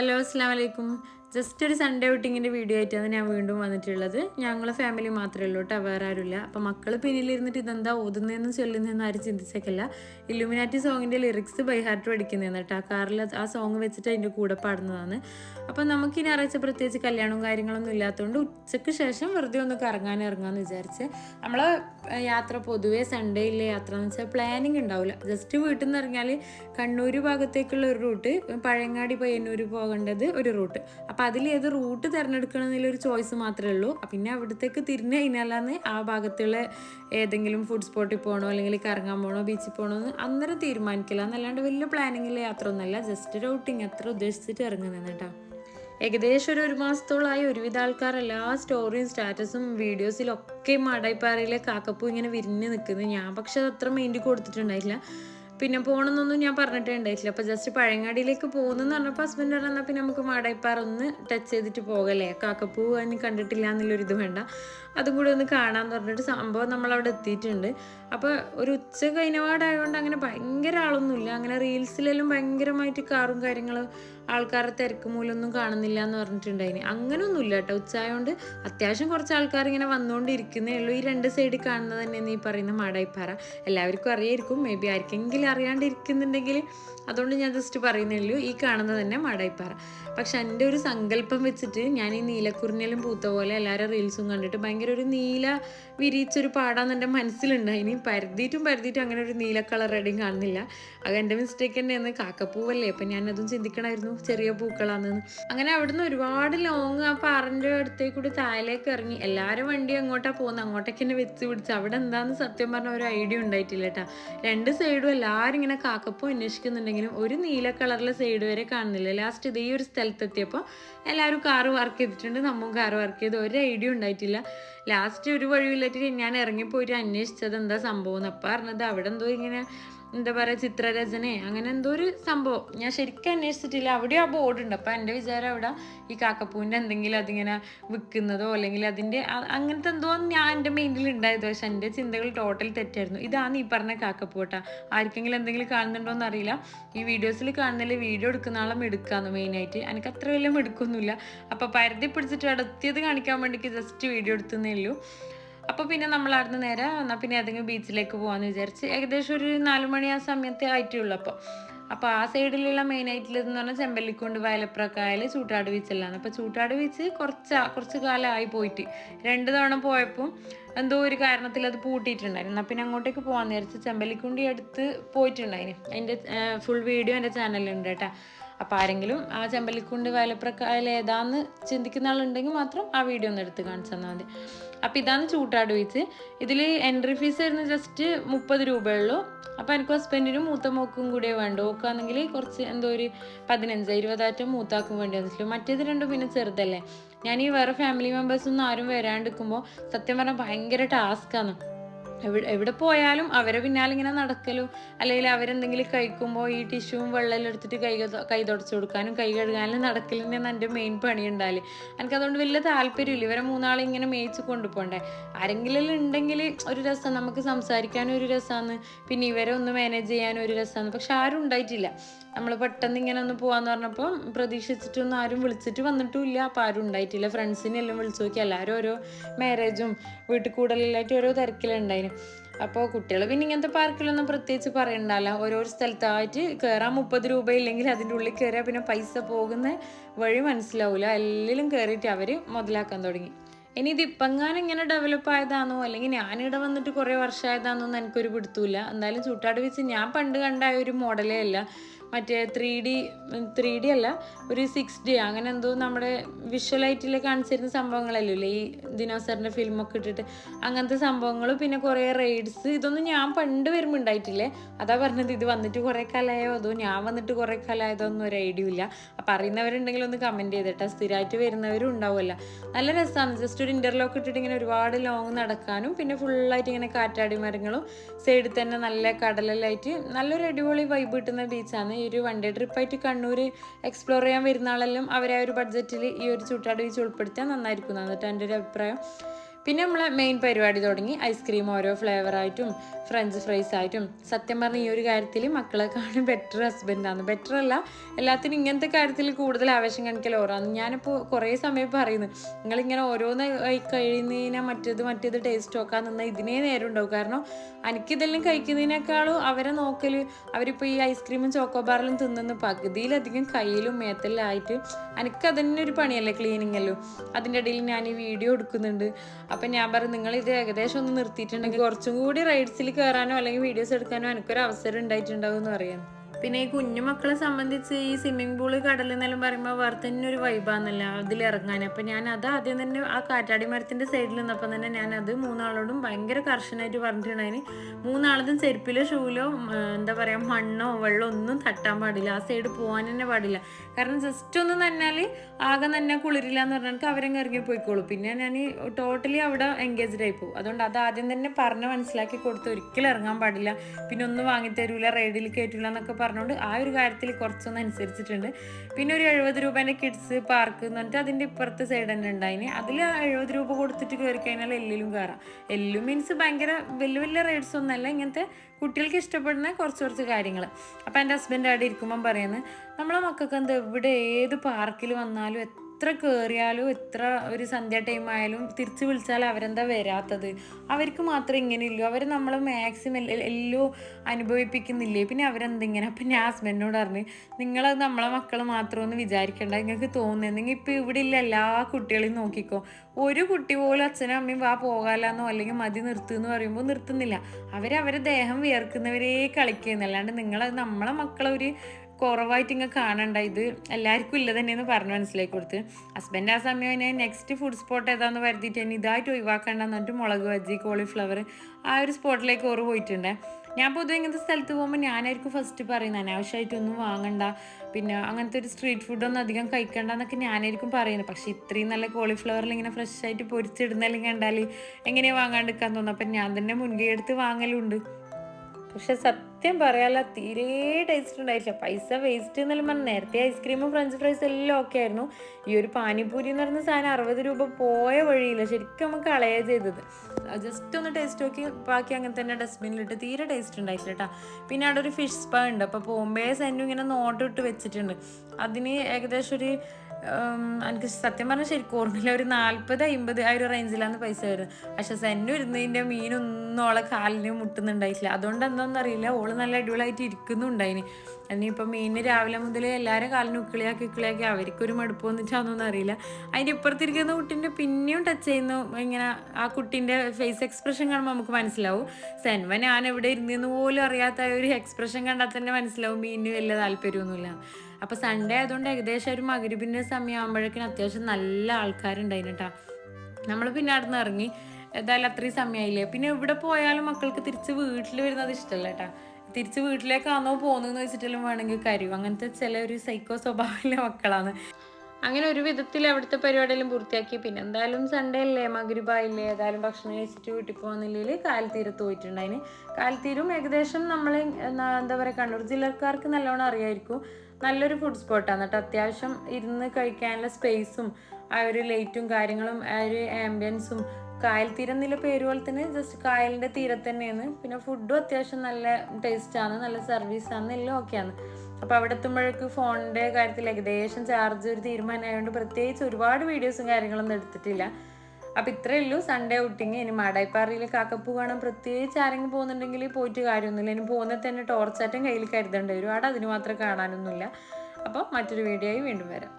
Hello അസ്സാം വലൈക്കും just ഒരു സൺഡേ ഔട്ടിങ്ങിന്റെ വീഡിയോ ആയിട്ടാണ് ഞാൻ വീണ്ടും വന്നിട്ടുള്ളത്. ഞങ്ങളെ ഫാമിലി മാത്രമേ ഉള്ളൂ കേട്ടോ വേറെ ആരുമില്ല. അപ്പം മക്കൾ പിന്നിലിരുന്നിട്ട് ഇതെന്താ ഓതുന്നതെന്ന് ചൊല്ലുന്നതെന്ന് ആരും ചിന്തിച്ചേക്കല്ല. ഇലുമിനാറ്റി സോങ്ങിന്റെ ലിറിക്സ് ബൈഹാർട്ട് പഠിക്കുന്നതെന്ന് കേട്ടോ ആ കാറിൽ ആ സോങ് വെച്ചിട്ട് അതിന്റെ കൂടെ പാടുന്നതാണ്. അപ്പോൾ നമുക്ക് ഈ ഞായറാഴ്ച പ്രത്യേകിച്ച് കല്യാണവും കാര്യങ്ങളൊന്നും ഇല്ലാത്തതുകൊണ്ട് ഉച്ചയ്ക്ക് ശേഷം വെറുതെ ഒന്ന് കറങ്ങാൻ ഇറങ്ങാമെന്ന് വിചാരിച്ച് നമ്മൾ യാത്ര പൊതുവേ സൺഡേയിലെ യാത്ര എന്ന് വെച്ചാൽ പ്ലാനിങ് ഉണ്ടാവില്ല ജസ്റ്റ് വീട്ടിൽ നിന്ന് ഇറങ്ങിയാൽ കണ്ണൂർ ഭാഗത്തേക്കുള്ള ഒരു റൂട്ട് പഴയങ്ങാടി പയ്യന്നൂർ പോകേണ്ടത് ഒരു റൂട്ട് അപ്പോൾ അതിൽ ഏത് റൂട്ട് തിരഞ്ഞെടുക്കണം എന്നുള്ളൊരു ചോയ്സ് മാത്രമേ ഉള്ളൂ. പിന്നെ അവിടത്തേക്ക് തിരിഞ്ഞു കഴിഞ്ഞാലാന്ന് ആ ഭാഗത്തുള്ള ഏതെങ്കിലും ഫുഡ് സ്പോട്ടിൽ പോകണോ അല്ലെങ്കിൽ കറങ്ങാൻ പോകണോ ബീച്ചിൽ പോകണോ എന്ന് അന്നേരം തീരുമാനിക്കില്ല. എന്നല്ലാണ്ട് വലിയ പ്ലാനിങ്ങിലെ യാത്ര ഒന്നുമല്ല. ജസ്റ്റ് ഒരു ഔട്ടിങ് അത്ര ഉദ്ദേശിച്ചിട്ട് ഇറങ്ങുന്നത് കേട്ടോ. ഏകദേശം ഒരു ഒരു മാസത്തോളമായി ഒരുവിധ ആൾക്കാർ എല്ലാ സ്റ്റോറിയും സ്റ്റാറ്റസും വീഡിയോസിലൊക്കെ മടൈപ്പാറയിലെ കാക്കപ്പൂ ഇങ്ങനെ വിരിഞ്ഞ് നിൽക്കുന്നത് ഞാൻ പക്ഷെ അത് അത്ര മെയിന്റ് കൊടുത്തിട്ടുണ്ടായില്ല പിന്നെ പോകണമെന്നൊന്നും ഞാൻ പറഞ്ഞിട്ടേ ഉണ്ടായിട്ടില്ല അപ്പോൾ ജസ്റ്റ് പഴങ്ങാടിയിലേക്ക് പോകുന്നെന്ന് പറഞ്ഞപ്പോൾ ഹസ്ബൻഡ് പറഞ്ഞാൽ പിന്നെ നമുക്ക് മാടായിപ്പാറ ഒന്ന് ടച്ച് ചെയ്തിട്ട് പോകല്ലേ? കാക്കപ്പൂ അതിന് കണ്ടിട്ടില്ല എന്നുള്ളൊരു ഇത് വേണ്ട. അതും കൂടി ഒന്ന് കാണാമെന്ന് പറഞ്ഞിട്ട് സംഭവം നമ്മൾ അവിടെ എത്തിയിട്ടുണ്ട്. അപ്പോൾ ഒരു ഉച്ച കഴിഞ്ഞപാടായതുകൊണ്ട് അങ്ങനെ ഭയങ്കര ആളൊന്നുമില്ല. അങ്ങനെ റീൽസിലെല്ലാം ഭയങ്കരമായിട്ട് കാറും കാര്യങ്ങളും ആൾക്കാരെ തിരക്ക് മൂലമൊന്നും കാണുന്നില്ല എന്ന് പറഞ്ഞിട്ടുണ്ടായിന്. അങ്ങനെയൊന്നുമില്ല കേട്ടോ. ഉച്ചായോണ്ട് അത്യാവശ്യം കുറച്ച് ആൾക്കാർ ഇങ്ങനെ വന്നുകൊണ്ടിരിക്കുന്നേ ഉള്ളൂ. ഈ രണ്ട് സൈഡിൽ കാണുന്നത് തന്നെയാണ് ഈ പറയുന്ന മാടായിപ്പാറ. എല്ലാവർക്കും അറിയായിരിക്കും. മേ ബി ആർക്കെങ്കിലും അറിയാണ്ടിരിക്കുന്നുണ്ടെങ്കിൽ അതുകൊണ്ട് ഞാൻ ജസ്റ്റ് പറയുന്നേ ഈ കാണുന്നത് തന്നെ മാടായിപ്പാറ. പക്ഷെ എന്റെ ഒരു സങ്കല്പം വെച്ചിട്ട് ഞാൻ ഈ നീലക്കുറിഞ്ഞലും പൂത്ത പോലെ എല്ലാവരും റീൽസും കണ്ടിട്ട് ഭയങ്കര ഒരു നീല വിരിച്ചൊരു പാടാന്ന് എന്റെ മനസ്സിലുണ്ട് ഇനി പരതിയിട്ടും പരതിയിട്ടും അങ്ങനെ ഒരു നീല കളർ റെഡിയും കാണുന്നില്ല. അത് എന്റെ മിസ്റ്റേക്ക് തന്നെയാണ് കാക്കപ്പൂവല്ലേ. അപ്പം ഞാനതും ചിന്തിക്കണമായിരുന്നു ചെറിയ പൂക്കളാണെന്ന് അങ്ങനെ അവിടുന്ന് ഒരുപാട് ലോങ് ആ പാറിന്റെ അടുത്തേക്ക് കൂടി താഴേക്ക് ഇറങ്ങി. എല്ലാവരും വണ്ടി അങ്ങോട്ടാ പോകുന്നത് അങ്ങോട്ടേക്ക് തന്നെ വെച്ച് പിടിച്ച്. അവിടെ എന്താണെന്ന് സത്യം പറഞ്ഞ ഒരു ഐഡിയ ഉണ്ടായിട്ടില്ല കേട്ടോ രണ്ട് സൈഡും എല്ലാവരും ഇങ്ങനെ കാക്കപ്പൂ അന്വേഷിക്കുന്നുണ്ടെങ്കിലും ഒരു നീല കളറിലെ സൈഡ് വരെ കാണുന്നില്ല. ലാസ്റ്റ് ഇത് ഈ ഒരു സ്ഥലത്തെത്തിയപ്പോൾ എല്ലാവരും കാറ് വർക്ക് ചെയ്തിട്ടുണ്ട്. നമ്മളും കാറ് വർക്ക് ചെയ്ത്. ഒരു ഐഡിയ ഉണ്ടായിട്ടില്ല. ലാസ്റ്റ് ഒരു വഴിയില്ലായിട്ട് ഞാൻ ഇറങ്ങിപ്പോയിട്ട് അന്വേഷിച്ചത് എന്താ സംഭവം അപ്പം പറഞ്ഞത്. അവിടെ എന്തോ ഇങ്ങനെ എന്താ പറയുക ചിത്രരചനയെ അങ്ങനെ എന്തോ ഒരു സംഭവം. ഞാൻ ശരിക്കും അന്വേഷിച്ചിട്ടില്ല. അവിടെ ആ ബോർഡ് ഉണ്ട്. അപ്പം എന്റെ വിചാരം അവിടെ ഈ കാക്കപ്പൂവിന്റെ എന്തെങ്കിലും അതിങ്ങനെ വിൽക്കുന്നതോ അല്ലെങ്കിൽ അതിന്റെ അങ്ങനത്തെ എന്തോ ഞാൻ എന്റെ മൈൻഡിൽ ഉണ്ടായത് പക്ഷെ എന്റെ ചിന്തകൾ ടോട്ടൽ തെറ്റായിരുന്നു. ഇതാണ് ഈ പറഞ്ഞ കാക്കപ്പൂട്ടാ ആർക്കെങ്കിലും എന്തെങ്കിലും കാണുന്നുണ്ടോ എന്ന് അറിയില്ല ഈ വീഡിയോസിൽ കാണുന്നില്ല വീഡിയോ എടുക്കുന്ന ആളെ എടുക്കാന്ന് മെയിനായിട്ട് എനിക്ക് അത്ര വലിയ എടുക്കൊന്നുമില്ല അപ്പോൾ പരതി പിടിച്ചിട്ട് അടുത്തത് കാണിക്കാൻ വേണ്ടിക്ക് ജസ്റ്റ് വീഡിയോ എടുത്തുന്നേ ഉള്ളൂ. അപ്പോൾ പിന്നെ നമ്മൾ അവിടുന്ന് നേരെ എന്നാൽ പിന്നെ ഏതെങ്കിലും ബീച്ചിലേക്ക് പോകാമെന്ന് വിചാരിച്ച് ഏകദേശം ഒരു നാല് മണി ആ സമയത്തെ ആയിട്ടേ അപ്പൊ. ആ സൈഡിലുള്ള മെയിൻ ആയിട്ടുള്ളതെന്ന് പറഞ്ഞാൽ ചെമ്പല്ലിക്കുണ്ട് വയലപ്രക്കായൽ ചൂട്ടാട് ബീച്ചെല്ലാം അപ്പോൾ ചൂട്ടാട് ബീച്ച് കുറച്ച് കുറച്ച് കാലമായി പോയിട്ട്. രണ്ട് തവണ പോയപ്പോൾ എന്തോ ഒരു കാരണത്തിൽ അത് പൂട്ടിയിട്ടുണ്ടായിരുന്നു. എന്നാൽ പിന്നെ അങ്ങോട്ടേക്ക് പോകാൻ വിചാരിച്ച് ചെമ്പല്ലിക്കുണ്ടി അടുത്ത് പോയിട്ടുണ്ടായിരുന്നു അതിന്റെ ഫുൾ വീഡിയോ എന്റെ ചാനലിലുണ്ട് കേട്ടോ. അപ്പോൾ ആരെങ്കിലും ആ ചെമ്പല്ലിക്കുണ്ട് വയലപ്രക്കായൽ ഏതാന്ന് ചിന്തിക്കുന്ന ആളുണ്ടെങ്കിൽ മാത്രം ആ വീഡിയോ ഒന്ന് എടുത്ത് കാണിച്ചു തന്നാൽ മതി. അപ്പോൾ ഇതാണ് ചൂട്ടാട് ബീച്ച് ഇതിൽ എൻട്രി ഫീസ് വരുന്നത് ജസ്റ്റ് മുപ്പത് രൂപയുള്ളൂ. അപ്പോൾ എനിക്ക് ഹസ്ബൻഡിനും മൂത്ത മോക്കും കൂടിയേ വേണ്ടു. ഓക്കാണെങ്കിൽ കുറച്ച് എന്തോ ഒരു പതിനഞ്ച് ഇരുപതാറ്റം മൂത്താക്കും വേണ്ടി വന്നിട്ടുള്ളൂ. മറ്റേത് രണ്ടും പിന്നെ ചെറുതല്ലേ. ഞാൻ ഈ വേറെ ഫാമിലി മെമ്പേഴ്സൊന്നും ആരും വരാണ്ടിരിക്കുമ്പോൾ സത്യം പറഞ്ഞാൽ ഭയങ്കര ടാസ്ക്കാണ് എവിടെ എവിടെ പോയാലും അവരെ പിന്നാലെ ഇങ്ങനെ നടക്കലും അല്ലെങ്കിൽ അവരെന്തെങ്കിലും കഴിക്കുമ്പോൾ ഈ ടിഷ്യൂവും വെള്ളം എടുത്തിട്ട് കൈ കൈ തുടച്ചു കൊടുക്കാനും കൈ കഴുകാനും നടക്കലും എന്റെ മെയിൻ പണി ഉണ്ടാൽ എനിക്ക് അതുകൊണ്ട് വലിയ താല്പര്യമില്ല. ഇവരെ മൂന്നാളെ ഇങ്ങനെ മേയിച്ച് കൊണ്ടുപോകണ്ടേ. ആരെങ്കിലും ഉണ്ടെങ്കിൽ ഒരു രസം നമുക്ക് സംസാരിക്കാനും ഒരു രസമാണ് പിന്നെ ഇവരെ ഒന്ന് മാനേജ് ചെയ്യാനും ഒരു രസമാണ് പക്ഷെ ആരും ഉണ്ടായിട്ടില്ല. നമ്മൾ പെട്ടെന്ന് ഇങ്ങനെ ഒന്ന് പോകാന്ന് പറഞ്ഞപ്പോൾ പ്രതീക്ഷിച്ചിട്ടൊന്നും ആരും വിളിച്ചിട്ട് വന്നിട്ടുമില്ല. അപ്പോൾ ആരും ഉണ്ടായിട്ടില്ല. ഫ്രണ്ട്സിനെല്ലാം വിളിച്ചു നോക്കി. എല്ലാവരും ഓരോ മാരേജും വീട്ടിൽ കൂടുതലായിട്ട് ഓരോ തിരക്കിലുണ്ടായിരുന്നു അപ്പോൾ കുട്ടികൾ പിന്നെ ഇങ്ങനത്തെ പാർക്കിലൊന്നും പ്രത്യേകിച്ച് പറയണ്ടല്ല ഓരോ സ്ഥലത്തായിട്ട് കയറാൻ മുപ്പത് രൂപ ഇല്ലെങ്കിൽ അതിന്റെ ഉള്ളിൽ കയറിയാൽ പിന്നെ പൈസ പോകുന്ന വഴി മനസ്സിലാവില്ല എല്ലാം കയറിയിട്ട് അവർ മുതലാക്കാൻ തുടങ്ങി. ഇനി ഇത് ഇപ്പങ്ങാനും ഇങ്ങനെ ഡെവലപ്പ് ആയതാണോ അല്ലെങ്കിൽ ഞാനിവിടെ വന്നിട്ട് കുറേ വർഷമായതാണോ എന്ന് എനിക്കൊരു പിടുത്തൂല എന്തായാലും ചൂട്ടാട് വെച്ച് ഞാൻ പണ്ട് കണ്ട ഒരു മോഡലേ അല്ല. മറ്റേ ത്രീ ഡി ത്രീ ഡി അല്ല ഒരു സിക്സ് ഡി അങ്ങനെ എന്തോ നമ്മുടെ വിഷ്വലൈറ്റിൽ കാണിച്ചിരുന്ന സംഭവങ്ങളല്ലോ അല്ലേ ഈ ദിനോസറിന്റെ ഫിലിമൊക്കെ ഇട്ടിട്ട്. അങ്ങനത്തെ സംഭവങ്ങൾ പിന്നെ കുറേ റൈഡ്സ് ഇതൊന്നും ഞാൻ പണ്ട് വരുമ്പോൾ ഉണ്ടായിട്ടില്ലേ അതാ പറഞ്ഞത് ഇത് വന്നിട്ട് കുറേ കാലമായോ അതോ ഞാൻ വന്നിട്ട് കുറേ കാലമായതോ ഒന്നും ഒരു ഐഡിയ ഇല്ല. അപ്പം അറിയുന്നവരുണ്ടെങ്കിൽ ഒന്ന് കമന്റ് ചെയ്തിട്ട്. സ്ഥിരമായിട്ട് വരുന്നവരും ഉണ്ടാവുമല്ല. നല്ല രസമാണ് ജസ്റ്റ് ഒരു ഇന്റർലോക്ക് ഇട്ടിട്ട് ഇങ്ങനെ ഒരുപാട് ലോങ് നടക്കാനും പിന്നെ ഫുള്ളായിട്ട് ഇങ്ങനെ കാറ്റാടി മരങ്ങളും സൈഡിൽ തന്നെ നല്ല കടലിലായിട്ട് നല്ലൊരു അടിപൊളി വൈബ് കിട്ടുന്ന ബീച്ചാണ് ഈ ഒരു വൺ ഡേ ട്രിപ്പായിട്ട് കണ്ണൂർ എക്സ്പ്ലോർ ചെയ്യാൻ വരുന്ന ആളെല്ലാം അവരെ ആ ഒരു ബഡ്ജറ്റിൽ ഈ ഒരു ചൂട്ടാട് ബീച്ച് ഉൾപ്പെടുത്തിയാൽ നന്നായിരിക്കും എന്നിട്ട് എന്റെ ഒരു അഭിപ്രായം. പിന്നെ നമ്മളെ മെയിൻ പരിപാടി തുടങ്ങി ഐസ്ക്രീം ഓരോ ഫ്ലേവറായിട്ടും ഫ്രഞ്ച് ഫ്രൈസ് ആയിട്ടും. സത്യം പറഞ്ഞ ഈ ഒരു കാര്യത്തിൽ മക്കളെ കാണും ബെറ്റർ ഹസ്ബൻഡാണ് ബെറ്റർ അല്ല എല്ലാത്തിനും ഇങ്ങനത്തെ കാര്യത്തിൽ കൂടുതൽ ആവേശം കാണിക്കൽ ഓരോന്ന് ഞാനിപ്പോൾ കുറേ സമയം പറയുന്നു നിങ്ങളിങ്ങനെ ഓരോന്ന് കഴിയുന്നതിനാ മറ്റേത് മറ്റേത് ടേസ്റ്റ് നോക്കാൻ നിന്നാൽ ഇതിനേ നേരം ഉണ്ടാവും. കാരണം എനിക്കിതെല്ലാം കഴിക്കുന്നതിനേക്കാളും അവരെ നോക്കൽ അവരിപ്പോൾ ഈ ഐസ്ക്രീമും ചോക്കോ ബാറിലും തിന്നുന്ന പകുതിയിലധികം കയ്യിലും മേത്തലിലായിട്ട് എനിക്കതന്നെ ഒരു പണിയല്ലേ ക്ലീനിങ്ങല്ലോ അതിന്റെ ഇടയിൽ ഞാൻ ഈ വീഡിയോ എടുക്കുന്നുണ്ട്. അപ്പം ഞാൻ നിങ്ങൾ ഇത് ഏകദേശം ഒന്ന് നിർത്തിയിട്ടുണ്ടെങ്കിൽ കുറച്ചും കൂടി റൈഡ്സിൽ കയറാനോ അല്ലെങ്കിൽ വീഡിയോസ് എടുക്കാനോ എനിക്കൊരു അവസരം ഉണ്ടായിട്ടുണ്ടാവും എന്ന് പറയാം. പിന്നെ ഈ കുഞ്ഞു മക്കളെ സംബന്ധിച്ച് ഈ സ്വിമ്മിംഗ് പൂൾ കടൽ എന്നെല്ലാം പറയുമ്പോൾ വേറെ തന്നെ ഒരു വൈബാന്നല്ല അതിൽ ഇറങ്ങാൻ. അപ്പം ഞാൻ അത് ആദ്യം തന്നെ ആ കാറ്റാടി മരത്തിന്റെ സൈഡിൽ നിന്നപ്പം തന്നെ ഞാൻ അത് മൂന്നാളോടും ഭയങ്കര കർശനമായിട്ട് പറഞ്ഞിട്ടുണ്ടായിന് മൂന്നാളതും ചെരുപ്പിലോ ഷൂലോ എന്താ പറയുക മണ്ണോ വെള്ളമോ ഒന്നും തട്ടാൻ പാടില്ല. ആ സൈഡ് പോകാൻ തന്നെ പാടില്ല. കാരണം ജസ്റ്റ് ഒന്ന് തന്നാൽ ആകെ തന്നെ കുളിരില്ല എന്ന് പറഞ്ഞാൽ അവരങ്ങ് ഇറങ്ങി പോയിക്കോളൂ. പിന്നെ ഞാൻ ടോട്ടലി അവിടെ എൻഗേജ്ഡ് ആയി പോകും അതുകൊണ്ട് അത് ആദ്യം തന്നെ പറഞ്ഞ് മനസ്സിലാക്കി കൊടുത്ത് ഒരിക്കലും ഇറങ്ങാൻ പാടില്ല. പിന്നെ ഒന്നും വാങ്ങിത്തരൂല റൈഡിൽ കയറ്റില്ല എന്നൊക്കെ പറഞ്ഞുകൊണ്ട് ആ ഒരു കാര്യത്തിൽ കുറച്ചൊന്ന് അനുസരിച്ചിട്ടുണ്ട്. പിന്നെ ഒരു എഴുപത് രൂപേന്റെ കിഡ്സ് പാർക്ക് എന്ന് പറഞ്ഞിട്ട് അതിന്റെ ഇപ്പുറത്തെ സൈഡ് തന്നെ ഉണ്ടായിന്. അതിൽ എഴുപത് രൂപ കൊടുത്തിട്ട് കയറി കഴിഞ്ഞാൽ എല്ലിലും കയറാം എല്ലും മീൻസ് ഭയങ്കര വലിയ വലിയ റൈഡ്സ് ഒന്നല്ല ഇങ്ങനത്തെ കുട്ടികൾക്ക് ഇഷ്ടപ്പെടുന്ന കുറച്ച് കുറച്ച് കാര്യങ്ങൾ അപ്പോൾ എന്റെ ഹസ്ബൻഡ് അവിടെ ഇരിക്കുമ്പം പറയുന്നത് നമ്മളെ മക്കൾക്ക് എന്താ ഇവിടെ ഏത് പാർക്കിൽ വന്നാലും എത്ര കയറിയാലും എത്ര ഒരു സന്ധ്യ ടൈം ആയാലും തിരിച്ച് വിളിച്ചാൽ അവരെന്താ വരാത്തത്? അവർക്ക് മാത്രം ഇങ്ങനെ ഇല്ലോ അവർ നമ്മൾ മാക്സിമം എല്ലോ അനുഭവിപ്പിക്കുന്നില്ലേ? പിന്നെ അവരെന്തിങ്ങനെ? അപ്പം ഞാൻ ഹസ്ബൻഡിനോട് പറഞ്ഞു നിങ്ങൾ നമ്മളെ മക്കൾ മാത്രമൊന്നും വിചാരിക്കേണ്ട. നിങ്ങൾക്ക് തോന്നുന്നത് നിങ്ങൾ ഇപ്പോൾ ഇവിടെ ഇല്ല. എല്ലാ കുട്ടികളെയും നോക്കിക്കോ. ഒരു കുട്ടി പോലും അച്ഛനും അമ്മയും വാ പോകാലെന്നോ അല്ലെങ്കിൽ മതി നിർത്തുമെന്ന് പറയുമ്പോൾ നിർത്തുന്നില്ല. അവരവരെ ദേഹം വിയർക്കുന്നവരേ കളിക്കുന്നല്ലാണ്ട് നിങ്ങൾ നമ്മളെ മക്കളെ ഒരു കുറവായിട്ട് ഇങ്ങനെ കാണണ്ട. ഇത് എല്ലാവർക്കും ഇല്ല തന്നെയെന്ന് പറഞ്ഞു മനസ്സിലാക്കി കൊടുത്ത്. ഹസ്ബൻഡ് ആ സമയം നെക്സ്റ്റ് ഫുഡ് സ്പോട്ട് ഏതാന്ന് വരുത്തിയിട്ട് തന്നെ ഇതായിട്ട് ഒഴിവാക്കണ്ടെന്ന് പറഞ്ഞിട്ട് മുളക് ബജ്ജി കോളിഫ്ലവർ ആ ഒരു സ്പോട്ടിലേക്ക് ഓറ് പോയിട്ടുണ്ട്. ഞാൻ പൊതുവെ ഇങ്ങനത്തെ സ്ഥലത്ത് പോകുമ്പോൾ ഞാനായിരിക്കും ഫസ്റ്റ് പറയുന്നത് അനാവശ്യമായിട്ടൊന്നും വാങ്ങണ്ട. പിന്നെ അങ്ങനത്തെ ഒരു സ്ട്രീറ്റ് ഫുഡൊന്നും അധികം കഴിക്കണ്ട എന്നൊക്കെ ഞാനായിരിക്കും പറയുന്നത് പക്ഷേ ഇത്രയും നല്ല കോളിഫ്ലവറിൽ ഇങ്ങനെ ഫ്രഷ് ആയിട്ട് പൊരിച്ചിടുന്നെല്ലാം കണ്ടാൽ എങ്ങനെയാണ് വാങ്ങാണ്ടിരിക്കാൻ തോന്നുന്നു. അപ്പം ഞാൻ തന്നെ മുൻകൈ എടുത്ത് വാങ്ങലുണ്ട്. പക്ഷെ സത്യം പറയാനുള്ള തീരെ ടേസ്റ്റ് ഉണ്ടായിട്ടില്ല. പൈസ വേസ്റ്റ് എന്നെല്ലാം പറഞ്ഞു. നേരത്തെ ഐസ്ക്രീമും ഫ്രഞ്ച് ഫ്രൈസ് എല്ലാം ഓക്കെ ആയിരുന്നു. ഈ ഒരു പാനിപൂരി എന്ന് പറയുന്ന സാധനം അറുപത് രൂപ പോയ വഴിയില്ല. ശരിക്കും നമുക്ക് കളയ ചെയ്തത്. ജസ്റ്റ് ഒന്ന് ടേസ്റ്റ് നോക്കി ബാക്കി അങ്ങനെ തന്നെ ഡസ്റ്റ്ബിനിലിട്ട് തീരെ ടേസ്റ്റ് ഉണ്ടായിട്ടില്ല കേട്ടോ പിന്നെ അവിടെ ഒരു ഫിഷ് സ്പാ ഉണ്ട്. അപ്പോൾ പോകുമ്പോഴേ സെന്റും ഇങ്ങനെ നോട്ടിട്ട് വെച്ചിട്ടുണ്ട്. അതിന് ഏകദേശം ഒരു എനിക്ക് സത്യം പറഞ്ഞാൽ ശരിക്കും ഓർമ്മയില്ല. ഒരു നാൽപ്പത് അമ്പത് ആ ഒരു റേഞ്ചിലാണ് പൈസ വരുന്നത്. പക്ഷെ സെന്നു ഇരുന്നതിന്റെ മീനൊന്നും ഓളെ കാലിന് മുട്ടുന്നുണ്ടായിട്ടില്ല. അതുകൊണ്ട് എന്താണെന്ന് അറിയില്ല. ഓൾ നല്ല അടിപൊളിയായിട്ട് ഇരിക്കുന്നുണ്ടായിന്. ഇനിയിപ്പോൾ മീനിന് രാവിലെ മുതൽ എല്ലാവരും കാലിന് ഉക്കിളിയാക്കി ഉക്കിളിയാക്കി അവർക്കൊരു മടുപ്പ് വന്നിട്ടാണെന്നൊന്നും അറിയില്ല. അതിന്റെ ഇപ്പുറത്തിരിക്കുന്ന കുട്ടീന്റെ പിന്നെയും ടച്ച് ചെയ്യുന്നു. ഇങ്ങനെ ആ കുട്ടീന്റെ ഫേസ് എക്സ്പ്രഷൻ കാണുമ്പോൾ നമുക്ക് മനസ്സിലാവും. സെൻവ ഞാൻ എവിടെ ഇരുന്നെന്ന് പോലും അറിയാത്ത ഒരു എക്സ്പ്രഷൻ കണ്ടാൽ തന്നെ മനസ്സിലാവും മീനിന് വലിയ താല്പര്യമൊന്നുമില്ല. അപ്പോൾ സൺഡേ ആയതുകൊണ്ട് ഏകദേശം ഒരു മകരുബിന്റെ സമയമാകുമ്പോഴേക്കും അത്യാവശ്യം നല്ല ആൾക്കാരുണ്ടായിരുന്നു കേട്ടോ നമ്മൾ പിന്നെ അവിടെ നിന്ന് ഇറങ്ങി. ഏതായാലും അത്രയും സമയമായില്ലേ പിന്നെ ഇവിടെ പോയാലും മക്കൾക്ക് തിരിച്ച് വീട്ടിൽ വരുന്നത് ഇഷ്ടമല്ല കേട്ടോ തിരിച്ച് വീട്ടിലേക്കാണോ പോകുന്നതെന്ന് വെച്ചിട്ടെല്ലാം വേണമെങ്കിൽ കരു അങ്ങനത്തെ ചില ഒരു സൈക്കോ സ്വഭാവമുള്ള മക്കളാണ്. അങ്ങനെ ഒരു വിധത്തിൽ അവിടുത്തെ പരിപാടിയെല്ലാം പൂർത്തിയാക്കി. പിന്നെ എന്തായാലും സൺഡേ അല്ലേ? മകരുബായില്ലേ ഏതായാലും ഭക്ഷണം കഴിച്ചിട്ട് വീട്ടിൽ പോകുന്നില്ലെങ്കിൽ കാൽത്തീരത്ത് പോയിട്ടുണ്ടായിന് കാൽത്തീരും ഏകദേശം നമ്മൾ എന്താ പറയുക കണ്ണൂർ ജില്ലക്കാർക്ക് നല്ലോണം അറിയായിരിക്കും. നല്ലൊരു ഫുഡ് സ്പോട്ടാണ് കേട്ടോ അത്യാവശ്യം ഇരുന്ന് കഴിക്കാനുള്ള സ്പേസും ആ ഒരു ലൈറ്റും കാര്യങ്ങളും ആ ഒരു ആംബിയൻസും കായൽ തീരം എന്നുള്ള പേര് പോലെ തന്നെ ജസ്റ്റ് കായലിന്റെ തീരത്ത് തന്നെയാണ്. പിന്നെ ഫുഡും അത്യാവശ്യം നല്ല ടേസ്റ്റാണ് നല്ല സർവീസാണ് എല്ലാം ഓക്കെയാണ് അപ്പോൾ അവിടെ എത്തുമ്പോഴേക്ക് ഫോണിന്റെ കാര്യത്തിൽ ഏകദേശം ചാർജ് ഒരു തീരുമാനമായതുകൊണ്ട് പ്രത്യേകിച്ച് ഒരുപാട് വീഡിയോസും കാര്യങ്ങളൊന്നും എടുത്തിട്ടില്ല. അപ്പോൾ ഇത്രയേ ഉള്ളൂ. സൺഡേ ഔട്ടിങ് ഇനി മാടായിപ്പാറയിൽ കാക്കപ്പൂ കാണാൻ പ്രത്യേകിച്ച് ആരെങ്കിലും പോകുന്നുണ്ടെങ്കിൽ പോയിട്ട് കാര്യമൊന്നുമില്ല. ഇനി പോകുന്നത് തന്നെ ടോർച്ചാറ്റം കയ്യിൽ കരുതേണ്ടി. വരും അവിടെ അതിന് മാത്രം കാണാനൊന്നുമില്ല. അപ്പോൾ മറ്റൊരു വീഡിയോയിൽ വീണ്ടും വരാം.